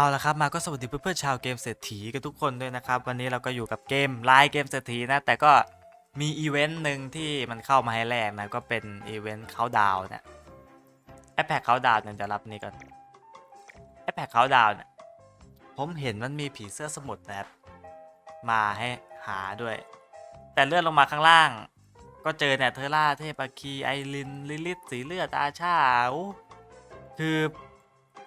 เอาละครับมาก็สวัสดีเพื่อนๆชาวเกมเศรษฐีกันทุกคนด้วยนะครับ วันนี้เราก็อยู่กับเกมไลน์เกมเศรษฐีนะ แต่ก็มีอีเวนต์หนึ่งที่มันเข้ามาให้แรกนะ ก็เป็นอีเวนต์เขาดาวเนี่ยแอปแพคเขาดาวเนี่ยจะรับนี่ก่อนแอปแพคเขาดาวเนี่ยผมเห็นมันมีผีเสื้อสมุทรนะครับมาให้หาด้วย แต่เลื่อนลงมาข้างล่าง ก็เจอเนี่ยเทอร่าเทพาคีไอรินลิลิตสีเลือดอาชาอคือ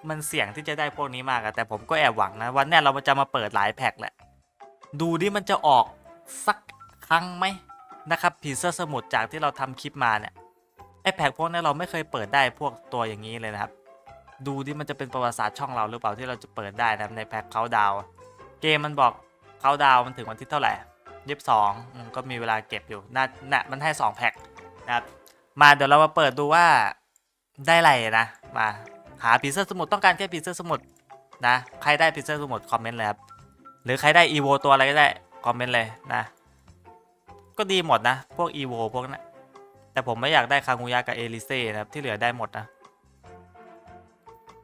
มันเสี่ยงที่จะได้พวกนี้มากอะแต่ผมก็แอบหวังนะวันนี้เราจะมาเปิดหลายแพ็คแหละ ดูดิมันจะออกสักครั้งไหมนะครับผีเสื้อสมุทรจากที่เราทำคลิปมาเนี่ยไอแพ็คพวกนี้เราไม่เคยเปิดได้พวกตัวอย่างนี้เลยนะครับ ดูดิมันจะเป็นประวัติศาสตร์ช่องเราหรือเปล่าที่เราจะเปิดได้นะในแพ็คเขาดาวเกมมันบอกเขาดาวมันถึงวันที่เท่าไหร่ยี่สิบสองก็มีเวลาเก็บอยู่น่าน่ะมันให้สองแพ็คนะครับมาเดี๋ยวเรามาเปิดดูว่าได้อะไรนะมา หาผีเสื้อสมุทรต้องการแค่ผีเสื้อสมุทรนะ ใครได้ผีเสื้อสมุทรคอมเมนต์เลยครับ หรือใครได้อีโวตัวอะไรก็ได้คอมเมนต์เลยนะ ก็ดีหมดนะ พวกอีโวพวกนั้นแต่ผมไม่อยากได้คางูยากับเอลิเซ่นะครับที่เหลือได้หมดนะ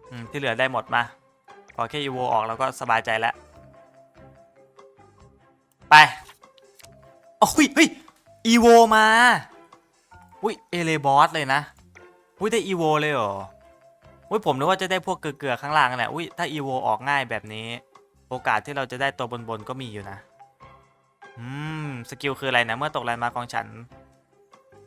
อืมที่เหลือได้หมดมาขอแค่อีโวออกแล้วก็สบายใจแล้ว ไปโอ้ยเฮ้ยอีโวมาอุ้ยเอเลบอสเลยนะอุ้ยได้อีโวเลยเหรอ อุ้ยผมนึกว่าจะได้พวกเกลือๆข้างล่างนั่นแหละอุ้ยถ้าอีโวออกง่ายแบบนี้ โอกาสที่เราจะได้ตัวบนๆก็มีอยู่นะอืมสกิลคืออะไรนะเมื่อตกแลนด์มาของฉัน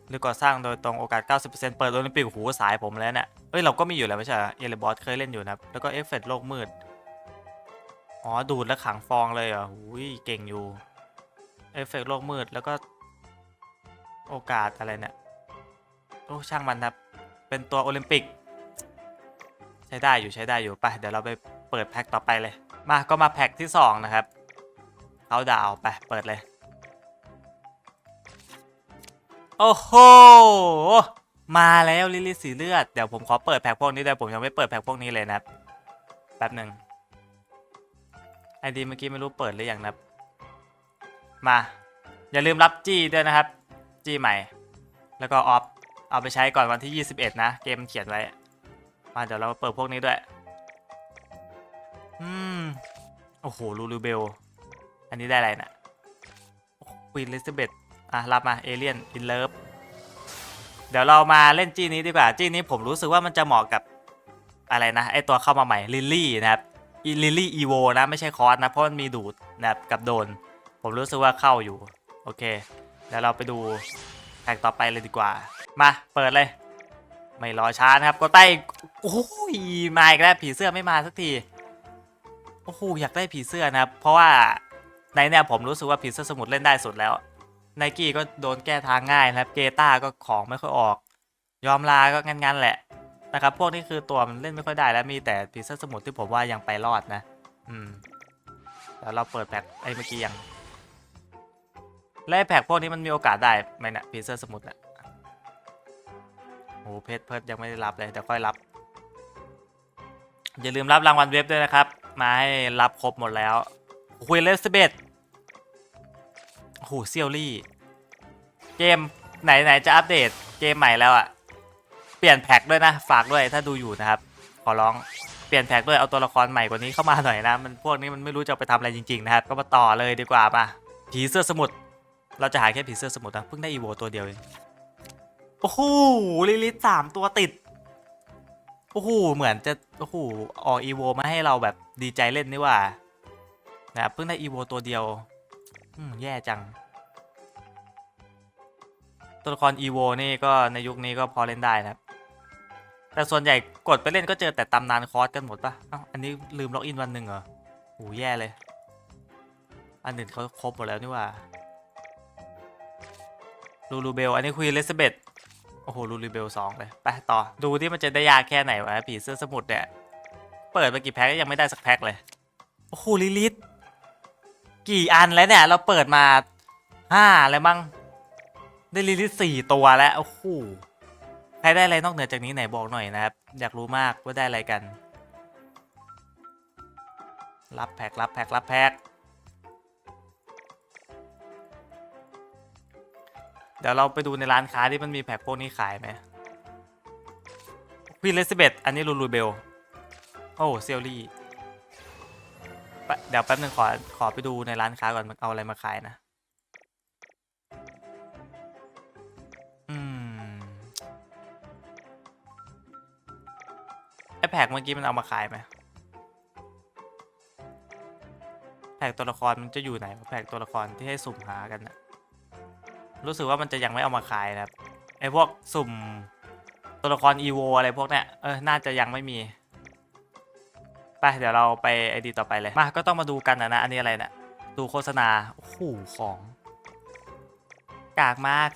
หรือก่อสร้างโดยตรงโอกาส 90%เปิดโอลิมปิกหูสายผมแล้วเนี่ยเอ้ยเราก็มีอยู่แล้วไม่ใช่เหรอเอเลบอสเคยเล่นอยู่นะแล้วก็เอฟเฟกต์โลกมืดอ๋อดูดแล้วขังฟองเลยเหรอหุยเก่งอยู่เอฟเฟกต์โลกมืดแล้วก็โอกาสอะไรเนี่ยโอ้ช่างมันครับเป็นตัวโอลิมปิก ช้ได้อยู่ใช้ได้อยู่ไปเดี๋ยวเราไปเปิดแพ็คต่อไปเลย มาก็มาแพ็คที่สองนะครับเขาดาวไปเปิดเลย โอ้โหมาแล้วลิลิสีเลือดเดี๋ยวผมขอเปิดแพ็คพวกนี้เดี๋ยวผมยังไม่เปิดแพ็คพวกนี้เลยนะครับแป๊บหนึ่งไอดีเมื่อกี้ไม่รู้เปิดหรือยังนะมา อย่าลืมรับจี้ด้วยนะครับ จี้ใหม่ แล้วก็ออฟเอาไปใช้ก่อนวันที่ 21 นะ เกมเขียนไว้ มาเดี๋ยวเราเปิดพวกนี้ด้วย อืม โอ้โห ลูลูเบล อันนี้ได้อะไรนะควีนลิซเบตอะ รับมา เอเลียน อินเลิฟ เดี๋ยวเรามาเล่นจี้นี้ดีกว่า จี้นี้ผมรู้สึกว่ามันจะเหมาะกับอะไรนะ ไอตัวเข้ามาใหม่ ลิลลี่นะครับลิลลี่อีโวนะ ไม่ใช่คอร์สนะ เพราะมันมีดูดนะครับกับโดน ผมรู้สึกว่าเข้าอยู่ โอเค เดี๋ยวเราไปดูแท็กต่อไปเลยดีกว่า มา เปิดเลย ไม่รอช้านะครับก็ใต้โอ้ยมาอีกแล้วผีเสื้อไม่มาสักทีโอ้โหอยากได้ผีเสื้อนะครับ เพราะว่าในเนี่ยผมรู้สึกว่าผีเสื้อสมุทรเล่นได้สุดแล้วไนกี้ก็โดนแก้ทางง่ายนะครับเกต้าก็ของไม่ค่อยออก ยอมลาก็งั้นๆแหละนะครับพวกนี้คือตัวมันเล่นไม่ค่อยได้แล้วมีแต่ผีเสื้อสมุทรที่ผมว่ายังไปรอดนะ อืมแล้วเราเปิดแพ็คไอ้เมื่อกี้ยังและแพ็คพวกนี้มันมีโอกาสได้ไหมนะผีเสื้อสมุทรนะ โอ้เพชรเพิร์ดยังไม่ได้รับเลยเดี๋ยวค่อยรับ อย่าลืมรับรางวัลเว็บด้วยนะครับ มาให้รับครบหมดแล้วควีนเลสเบตโอ้โหเซียวลี่เกมไหนไหนจะอัปเดตเกมใหม่แล้วอะ่ะเปลี่ยนแพ็คด้วยนะ ฝากด้วยถ้าดูอยู่นะครับ ขอร้องเปลี่ยนแพ็คด้วยเอาตัวละครใหม่กว่านี้เข้ามาหน่อยนะมันพวกนี้มันไม่รู้จะไปทำอะไรจริงๆนะครับ ก็มาต่อเลยดีกว่ามาผีเสื้อสมุทรเราจะหาแค่ผีเสื้อสมุทรนะเพิ่งได้อีโวตัวเดียวเอง โอ้โหลิลิตสามตัวติด โอ้โห เหมือนจะ โอ้โห ออกอีโวมาให้เราแบบดีใจเล่นนี่ว่า นะเพิ่งได้อีโวตัวเดียว อืม แย่จัง ตัวละครอีโวนี่ก็ในยุคนี้ก็พอเล่นได้นะครับ แต่ส่วนใหญ่กดไปเล่นก็เจอแต่ตำนานคอร์สกันหมดปะอ้าอันนี้ลืมล็อกอินวันหนึ่งเหรอโหแย่เลย อันอื่นเขาครบหมดแล้วนี่ว่าลูลูเบล อันนี้คุยเลสเบต โอ้โหลูลูเบลสองเลย ไปต่อ ดูที่มันจะได้ยากแค่ไหนวะ ผีเสื้อสมุทรเนี่ย เปิดไปกี่แพ็คก็ยังไม่ได้สักแพ็คเลย โอ้โหลิลิตกี่อันแล้วเนี่ย เราเปิดมาห้าแล้วมั้ง ได้ลิลิตสี่ตัวแล้ว โอ้โห ใครได้อะไรนอกเหนือจากนี้ไหนบอกหน่อยนะครับ อยากรู้มากว่าได้อะไรกัน รับแพ็ครับแพ็ครับแพ็ค เดี๋ยวเราไปดูในร้านค้าที่มันมีแพ็คพวกนี้ขายไหมควีนเลสเบตอันนี้ลูลูเบล โอ้เซลลี่ เดี๋ยวแป๊บนึงขอขอไปดูในร้านค้าก่อนมันเอาอะไรมาขายนะ อืมไอแพ็กเมื่อกี้มันเอามาขายไหมแพ็กตัวละครมันจะอยู่ไหนแพ็กตัวละครที่ให้สุ่มหากันนะ รู้สึกว่ามันจะยังไม่เอามาขายนะครับไอพวกสุ่มตัวละครอีโวอะไรพวกเนี้ยเออน่าจะยังไม่มีไปเดี๋ยวเราไปไอดีต่อไปเลยมาก็ต้องมาดูกันนะนะอันนี้อะไรเนะี่ยดูโฆษณาโอ้โหของกากมาก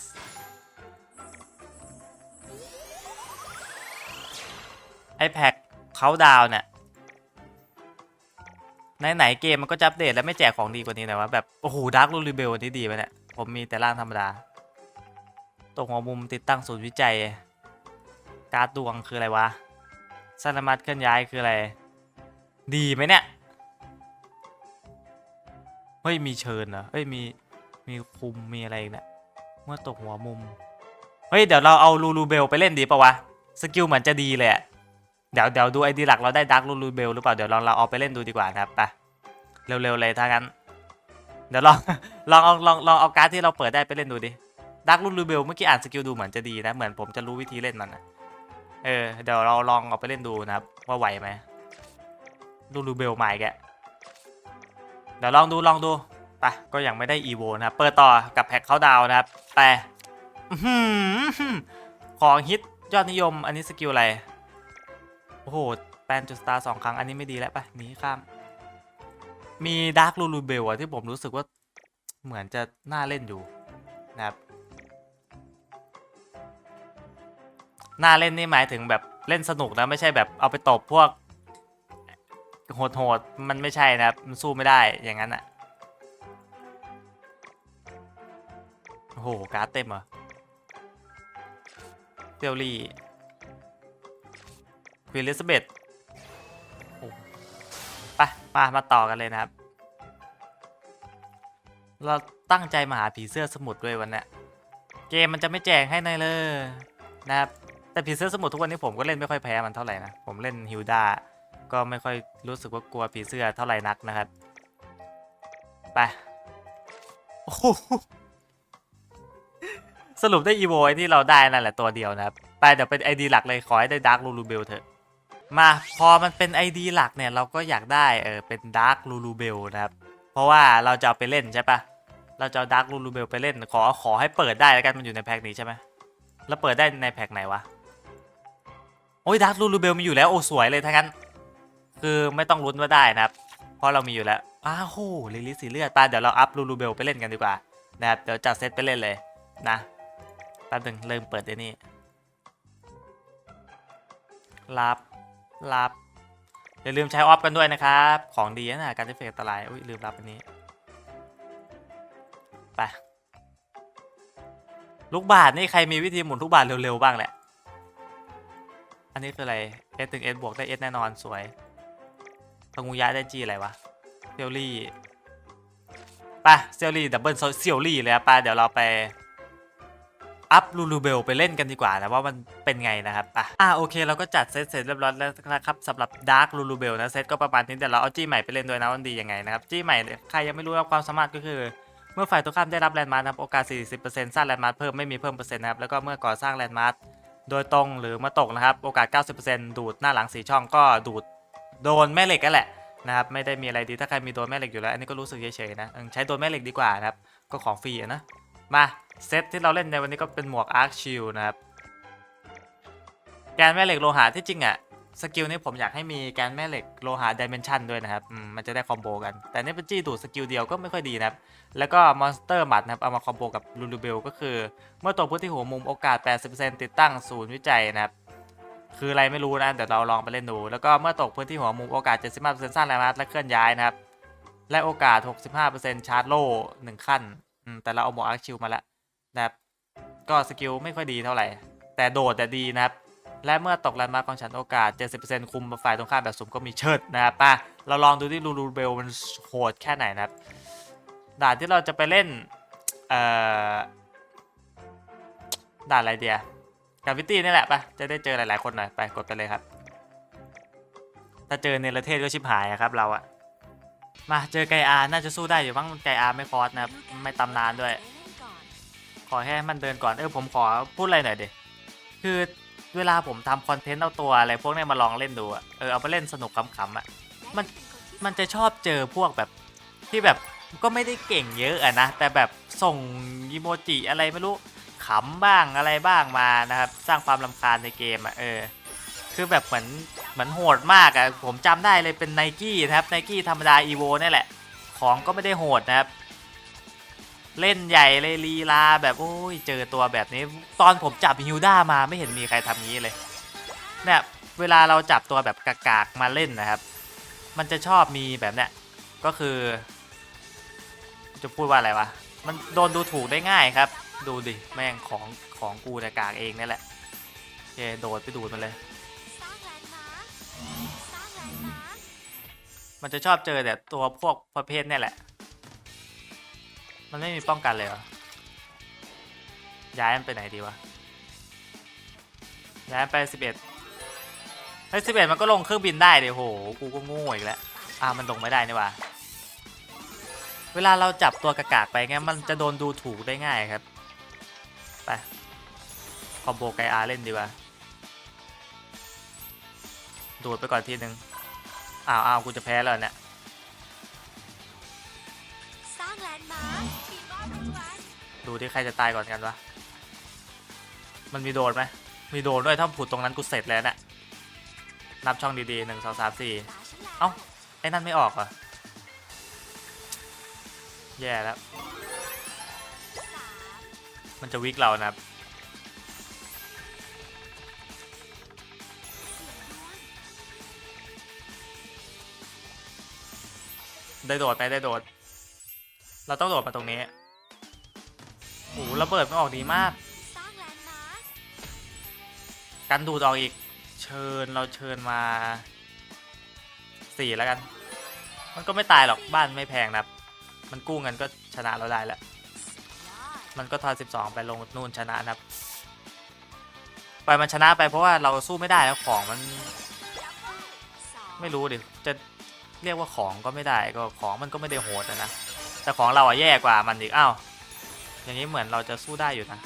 ไอแพคเขาดาวเนี่ยไหนๆเกมมันก็จะอัปเดตแล้วไม่แจกของดีกว่านี้หน่อยวะแบบ โอ้โหดาร์กลูริเบลนี่ดีไปเนี่ย ผมมีแต่ร่างธรรมดา ตรงหัวมุมติดตั้งศูนย์วิจัย การ์ดดวงคืออะไรวะสารมัดเคลื่อนย้ายคืออะไร ดีไหมเนี่ย เฮ้ย มีเชิญเหรอเฮ้ย มี มีคุม มีอะไรอีกเนี่ยเมื่อตกหัวมุม เฮ้ย เดี๋ยวเราเอาลูลูเบลไปเล่นดีปะวะ สกิลเหมือนจะดีเลยอะเดี๋ยวเดี๋ยวดูไอดีหลักเราได้ดักลูลูเบลหรือเปล่า เดี๋ยวลองเราเอาไปเล่นดูดีกว่านะครับไปเร็วๆเลยถ้างั้น เดี๋ยวลองลองเอาลองลองเอาการ์ดที่เราเปิดได้ไปเล่นดูดิดักลูลูเบลเมื่อกี้อ่านสกิลดูเหมือนจะดีนะ เหมือนผมจะรู้วิธีเล่นมันนะเออเดี๋ยวเราลองเอาไปเล่นดูนะครับ ว่าไหวไหมลูลูเบลใหม่แกเดี๋ยวลองดูลองดูไปก็ยังไม่ได้อีโวนะครับเปิดต่อกับแพ็คเขาดาวนะครับไปอื้อหือของฮิตยอดนิยมอันนี้สกิลอะไร โอ้โหแปนจุดสตาร์สองครั้งอันนี้ไม่ดีแล้วไปหนีข้าม มีดาร์คลูลูเบลอะที่ผมรู้สึกว่าเหมือนจะน่าเล่นอยู่นะครับ น่าเล่นนี่หมายถึงแบบเล่นสนุกนะ ไม่ใช่แบบเอาไปตบพวกโหดๆมันไม่ใช่นะครับ มันสู้ไม่ได้อย่างนั้นอะโอ้โห การ์ดเต็มเหรอเทลลี่ควีนลิซาเบธ มามาต่อกันเลยนะครับ เราตั้งใจมาหาผีเสื้อสมุทรด้วยวันเนี้ยเกมมันจะไม่แจกให้ในเลยนะครับ แต่ผีเสื้อสมุทรทุกวันนี้ผมก็เล่นไม่ค่อยแพ้มันเท่าไหร่นะ ผมเล่นฮิลดาก็ไม่ค่อยรู้สึกว่ากลัวผีเสื้อเท่าไหร่นักนะครับไปโอ้โหสรุปได้อีโวไอที่เราได้นั่นแหละตัวเดียวนะครับ ไปเดี๋ยวเป็นไอดีหลักเลยขอให้ได้ดาร์ l ลูลูเบลเถอะ มาพอมันเป็นไอดีหลักเนี่ยเราก็อยากได้เออเป็นดาร์ l ลูลูเบลนะครับ เพราะว่าเราจะเอาไปเล่นใช่ปะเราจะเอาดาร์ l ลูลูเบลไปเล่นขอขอให้เปิดได้แล้วกันมันอยู่ในแพ็คนี้ใช่ไหมแล้วเปิดได้ในแพ็คไหนวะโอ้ยดาร์ l ลูลูเบลมีอยู่แล้วโอ้สวยเลยทั้งนั้น คือไม่ต้องลุ้นว่าได้นะครับ เพราะเรามีอยู่แล้วอ้าวโหลิลิสีเลือดไปเดี๋ยวเราอัพลูลูเบลไปเล่นกันดีกว่านะครับเดี๋ยวจัดเซตไปเล่นเลยนะแป๊บหนึงเริ่มเปิดไอ้นี่รับ รับ อย่าลืมใช้ออฟกันด้วยนะครับ ของดีนะการเอฟเฟกต์อันตรายอุ้ยลืมรับอันนี้ ไป ลูกบาทนี่ใครมีวิธีหมุนลูกบาทเร็วๆบ้างแหละ อันนี้คืออะไร S ถึง S บวกได้ S แน่นอนสวยพงูยะได้ G อะไรวะเซลลี่ไปเซลลี่ดับเบิลเซลลี่เลยอะไปเดี๋ยวเราไป อัพลูลูเบลไปเล่นกันดีกว่านะว่ามันเป็นไงนะครับอะอะโอเคเราก็จัดเซตเสร็จเรียบร้อยแล้วนะครับสำหรับดาร์คลูลูเบลนะเซตก็ประมาณนี้แต่เราเอาจี้ใหม่ไปเล่นด้วยนะว่ามันดียังไงนะครับจี้ใหม่ใครยังไม่รู้ว่าความสามารถก็คือเมื่อฝ่ายตรงข้ามได้รับแลนด์มาร์คนะครับโอกาส 40%สร้างแลนด์มาร์คเพิ่มไม่มีเพิ่มเปอร์เซ็นต์นะครับแล้วก็เมื่อก่อสร้างแลนด์มาร์คโดยตรงหรือมาตกนะครับโอกาส 90%ดูดหน้าหลังสีช่องก็ดูดโดนแม่เหล็กกันแหละนะครับไม่ได้มีอะไรดีถ้าใครมีโดนแม่เหล็กอยู่แล้วอันนี้ก็รู้สึกเฉยๆนะเออใช้โดนแม่เหล็กดีกว่านะครับก็ของฟรีนะ มาเซตที่เราเล่นในวันนี้ก็เป็นหมวกอาร์คชิลนะครับ แกนแม่เหล็กโลหะที่จริงอะสกิลนี้ผมอยากให้มีแกนแม่เหล็กโลหะดิเมนชันด้วยนะครับมมันจะได้คอมโบกัน แต่นี่เป็นจี้ดูดสกิลเดียวก็ไม่ค่อยดีนะครับ แล้วก็มอนสเตอร์หมัดนะครับเอามาคอมโบกับลูลูเบลก็คือ เมื่อตกพื้นที่หัวมุมโอกาส 80%ติดตั้งศูนย์วิจัยนะครับคืออะไรไม่รู้นะเดี๋ยวเราลองไปเล่นดูแล้วก็เมื่อตกพื้นที่หัวมุมโอกาส 75%สร้างแรงม้าและเคลื่อนย้ายนะครับและโอกาส 65%ชาร์จโล่1ขั้น อืมแต่เราเอาหมวกอาร์คชิลมาแล้วนะครับ ก็สกิลไม่ค่อยดีเท่าไหร่ แต่โดดแต่ดีนะครับ และเมื่อตกแลนด์มาร์คของฉันโอกาส 70%คุมฝ่ายตรงข้ามแบบสุ่มก็มีเชิดนะครับป่ะเราลองดูที่ลูลูเบลมันโหดแค่ไหนนะครับ ด่านที่เราจะไปเล่น เอ่อ ด่านอะไรเดียกาวิตี้นี่แหละปะจะได้เจอหลายๆคนหน่อย ไปกดไปเลยครับ ถ้าเจอเนรเทศก็ชิบหายอะครับเราอะ มาเจอไกอาน่าจะสู้ได้อยู่บ้างไกอาไม่คอสนะครับไม่ตำนานด้วย ขอแค่ให้มันเดินก่อนเออผมขอพูดอะไรหน่อยดิคือเวลาผมทำคอนเทนต์เอาตัวอะไรพวกนี้มาลองเล่นดูอเออเอาไปเล่นสนุกขำๆอะมันมันจะชอบเจอพวกแบบที่แบบก็ไม่ได้เก่งเยอะอะนะแต่แบบส่งอีโมจิอะไรไม่รู้ขำบ้างอะไรบ้างมานะครับ สร้างความลำคาญในเกมอะเออ คือแบบเหมือน เหมือนโหดมากอะผมจำได้เลยเป็นไนกี้นะครับไนกี้ธรรมดาอีโวนี่แหละ ของก็ไม่ได้โหดนะครับ เล่นใหญ่เลยลีลาแบบโอ้ยเจอตัวแบบนี้ ตอนผมจับฮิวด้ามาไม่เห็นมีใครทำงี้เลยเนี่ยเวลาเราจับตัวแบบกากๆมาเล่นนะครับ มันจะชอบมีแบบเนี้ยก็คือ จะพูดว่าอะไรวะมันโดนดูถูกได้ง่ายครับ ดูดิแม่งของของกูแต่กากเองนี่แหละโอเคโดดไปดูดมันเลย มันจะชอบเจอแต่ตัวพวกประเภทเนี่ยแหละ มันไม่มีป้องกันเลยเหรอ ย้ายมันไปไหนดีวะ ย้ายไปสิบเอ็ดเฮ้สิบเอ็ดมันก็ลงเครื่องบินได้เดี๋ยวโห กูก็ง่อีกแล้ว อ่ามันลงไม่ได้นี่ว่าเวลาเราจับตัวกากากไปเงี้ยมันจะโดนดูถูกได้ง่ายครับ ไป คอมโบไกอาเล่นดีกว่า ดูดไปก่อนทีนึง อ้าวอ้าวกูจะแพ้แล้วเนี่ยสร้างแลนด์มาร์คทีมบ้านรางวัลดูที่ใครจะตายก่อนกันวะ มันมีโดนไหม มีโดนด้วยถ้าผุดตรงนั้นกูเสร็จแล้วน่ะนับช่องดีๆหนึ่งสองสามสี่ตาฉล้วเอ้า ไอ้นั่นไม่ออกเหรอ แย่แล้ว สามมันจะวิกเรานะครับ ได้โดดไหมได้โดด เราต้องโดดมาตรงนี้โอ้โหระเบิดมันออกดีมาก กันดูดออกอีก เชิญเราเชิญมาสี่แล้วกัน มันก็ไม่ตายหรอกบ้านไม่แพงนะครับมันกู้เงินก็ชนะเราได้แล้ว มันก็ทอนสิบสองไปลงนู่นชนะนะครับปมันชนะไปเพราะว่าเราสู้ไม่ได้แล้วของมัน ไม่รู้ดิจะ เรียกว่าของก็ไม่ได้ก็ของมันก็ไม่ได้โหดนะ แต่ของเราอะแย่กว่ามันอีกอ้าวอย่างนี้เหมือนเราจะสู้ได้อยู่นะ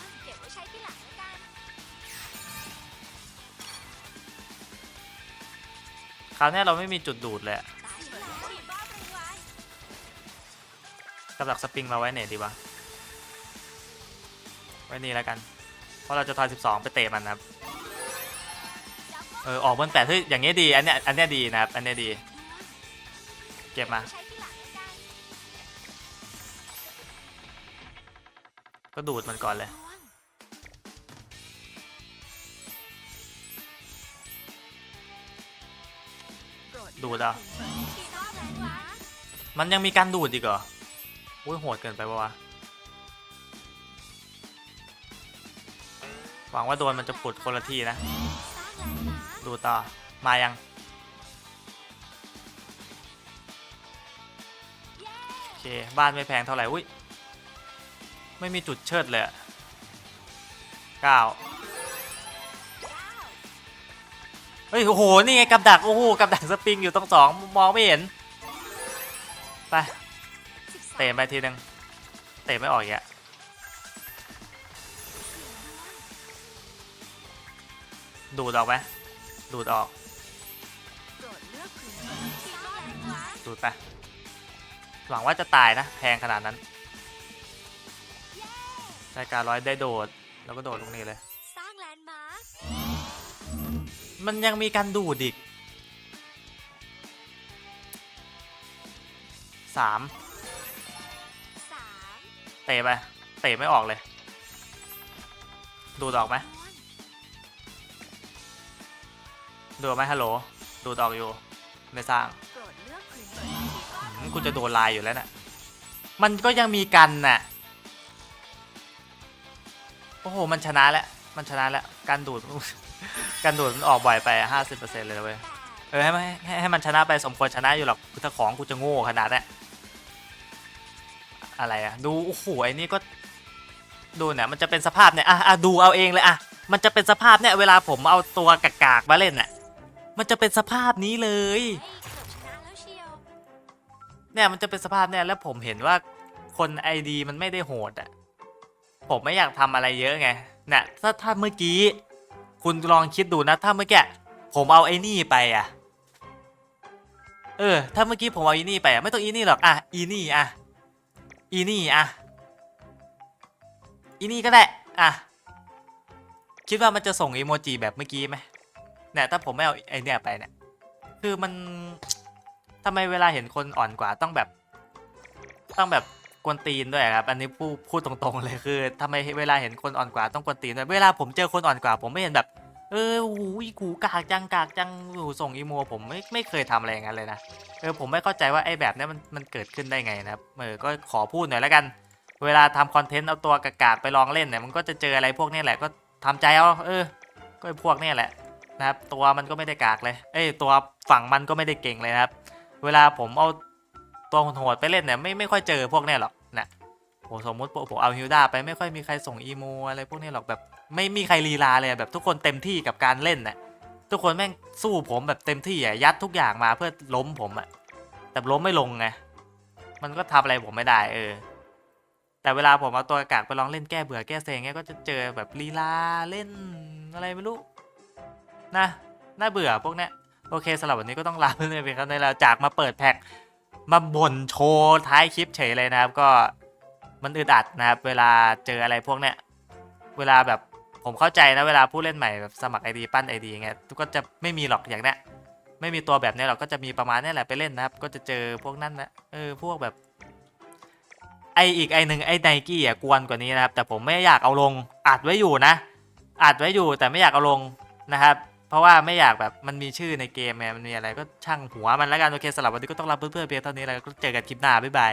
คราวนี้เราไม่มีจุดดูดเลยอะตาฉันแล้วทีมบ้านรางวัลกับดักสปริงมาไว้ไหนดีวะ ไว้นี่แล้วกัน เพราะเราจะทอน12 ไปเตะมันนะครับ เออ ออกบนแปดเฮ้ยอย่างเงี้ยดี อันเนี้ย อันเนี้ยดีนะครับ อันเนี้ยดี ก็บมา ก็ดูดมันก่อนเลยดูดอาทีมบ้านรางวัลมันยังมีการดูดอีกเหรอ อุ้ยโหดเกินไปปะวะ หวังว่าโดนมันจะผุดคนละทีนะ ดูต่อ มายัง เค บ้านไม่แพงเท่าไหร่อุ้ยไม่มีจุดเชิดเลยเก้าเฮ้ย โอ้โห นี่ไงกับดัก โอ้โห กับดักสปริงอยู่ตรงสองมองไม่เห็น ไปสิบสามเตะไปทีนึง เตะไม่ออกอีกอะดูดออกไหมดูดออก ดูดไป หวังว่าจะตายนะ แพงขนาดนั้นรายการร้อยได้โดด แล้วก็โดดตรงนี้เลย สร้างแลนด์มาร์คมันยังมีการดูดอีกสามสามเตะไป เตะไม่ออกเลย ดูดออกไหมดูดไหมฮัลโหล ดูดออกอยู่ ไม่สร้าง กูจะโดนลายอยู่แล้วน่ะมันก็ยังมีกันน่ะ โอ้โห มันชนะแล้ว มันชนะแล้ว การดูด การดูดมันออกบ่อยไปห้าสิบเปอร์เซ็นต์เลยนะเว้ย เออให้มันให้ให้มันชนะไปสมควรชนะอยู่หรอกคือถ้าของกูจะโง่ขนาดนี้ยอะไรอะดู โอ้โห ไอ้นี่ก็ ดูเนี่ย มันจะเป็นสภาพเนี่ย อะอะดูเอาเองเลยอะ มันจะเป็นสภาพเนี่ย เวลาผมเอาตัวกากๆมาเล่นน่ะ มันจะเป็นสภาพนี้เลย เนี่ยมันจะเป็นสภาพเนี่ยแล้วผมเห็นว่าคนไอดีมันไม่ได้โหดอะผมไม่อยากทำอะไรเยอะไงเนี่ยถ้าถ้าเมื่อกี้ คุณลองคิดดูนะ ถ้าเมื่อกี้ผมเอาไอ้นี่ไปอะเออ ถ้าเมื่อกี้ผมเอาอีนี่ไปอะไม่ต้องอีนี่หรอกอะอีนี่อะอีนี่อะอีนี่ก็ได้อะคิดว่ามันจะส่งอีโมจิแบบเมื่อกี้ไหมเนี่ยถ้าผมไม่เอาไอเนี่ยไปเนี่ยคือมัน ทำไมเวลาเห็นคนอ่อนกว่าต้องแบบ ต้องแบบกวนตีนด้วยครับ อันนี้พูดพูดตรงๆเลยคือทำไมเวลาเห็นคนอ่อนกว่าต้องกวนตีนด้วยเวลาผมเจอคนอ่อนกว่า ผมไม่เห็นแบบ เออหูยกูกากจังกากจังหูส่งอีโมผมไม่ไม่เคยทำอะไรอย่างนั้นเลยนะเออผมไม่เข้าใจว่าไอ้แบบนี้มันมันเกิดขึ้นได้ไงนะครับเออก็ขอพูดหน่อยแล้วกัน เวลาทำคอนเทนต์เอาตัวกากๆไปลองเล่นเนี่ยมันก็จะเจออะไรพวกนี้แหละก็ทำใจเอาเออ ก็ไอ้พวกนี้แหละนะครับ ตัวมันก็ไม่ได้กากเลย เอ้ยตัวฝั่งมันก็ไม่ได้เก่งเลยนะครับ เวลาผมเอาตัวโหดไปเล่นเนี่ยไม่ไม่ค่อยเจอพวกเนี้ยหรอกนะโหสมมติผมเอาฮิลดาไปไม่ค่อยมีใครส่งอีโมอะไรพวกนี้หรอกแบบไม่มีใครลีลาเลยแบบทุกคนเต็มที่กับการเล่นน่ะทุกคนแม่งสู้ผมแบบเต็มที่อะยัดทุกอย่างมาเพื่อล้มผมอะแต่ล้มไม่ลงไงมันก็ทำอะไรผมไม่ได้เออ แต่เวลาผมเอาตัวกากไปลองเล่นแก้เบื่อแก้เซ็งเงี้ยก็จะเจอแบบลีลาเล่นอะไรไม่รู้นะน่าเบื่อพวกเนี้ย โอเคสำหรับวันนี้ก็ต้องลาเพื่อนๆไปครับในเราจากมาเปิดแพ็คมาบ่นโชว์ท้ายคลิปเฉยเลยนะครับ ก็มันอึดอัดนะครับ เวลาเจออะไรพวกเนี้ยเวลาแบบผมเข้าใจนะเวลาผู้เล่นใหม่แบบสมัครไอดีปั้นไอดีเงี้ยก็จะไม่มีหรอกอย่างเนี้ยไม่มีตัวแบบเนี้ยหรอกก็จะมีประมาณนี้แหละไปเล่นนะครับ ก็จะเจอพวกนั้นนะเออพวกแบบไออีกไอหนึ่งไอไนกี้อะกวนกว่านี้นะครับ แต่ผมไม่อยากเอาลงอัดไว้อยู่นะ อัดไว้อยู่แต่ไม่อยากเอาลงนะครับ เพราะว่าไม่อยากแบบมันมีชื่อในเกมไงมันมีอะไรก็ช่างหัวมันแล้วกันโอเคสำหรับวันนี้ก็ต้องลาเพื่อนๆเพียงเท่านี้แล้วก็เจอกันคลิปหน้าบ๊ายบาย